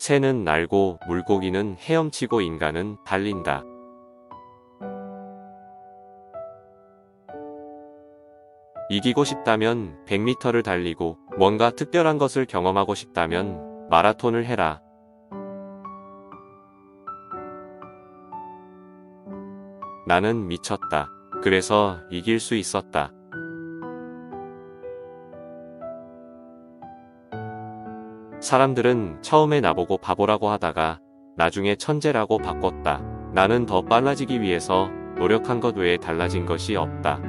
새는 날고 물고기는 헤엄치고 인간은 달린다. 이기고 싶다면 100m를 달리고 뭔가 특별한 것을 경험하고 싶다면 마라톤을 해라. 나는 미쳤다. 그래서 이길 수 있었다. 사람들은 처음에 나보고 바보라고 하다가 나중에 천재라고 바꿨다. 나는 더 빨라지기 위해서 노력한 것 외에 달라진 것이 없다.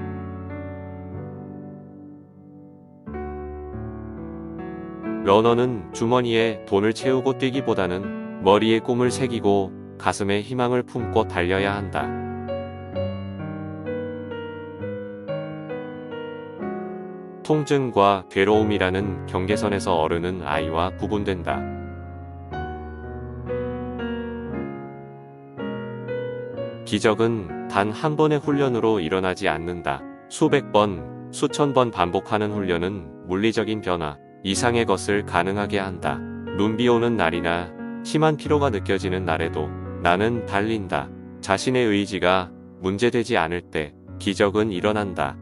러너는 주머니에 돈을 채우고 뛰기보다는 머리에 꿈을 새기고 가슴에 희망을 품고 달려야 한다. 통증과 괴로움이라는 경계선에서 어른은 아이와 구분된다. 기적은 단 한 번의 훈련으로 일어나지 않는다. 수백 번, 수천 번 반복하는 훈련은 물리적인 변화 이상의 것을 가능하게 한다. 눈비 오는 날이나 심한 피로가 느껴지는 날에도 나는 달린다. 자신의 의지가 문제되지 않을 때 기적은 일어난다.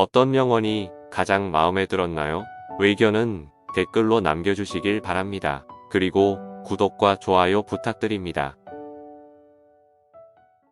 어떤 명언이 가장 마음에 들었나요? 의견은 댓글로 남겨주시길 바랍니다. 그리고 구독과 좋아요 부탁드립니다.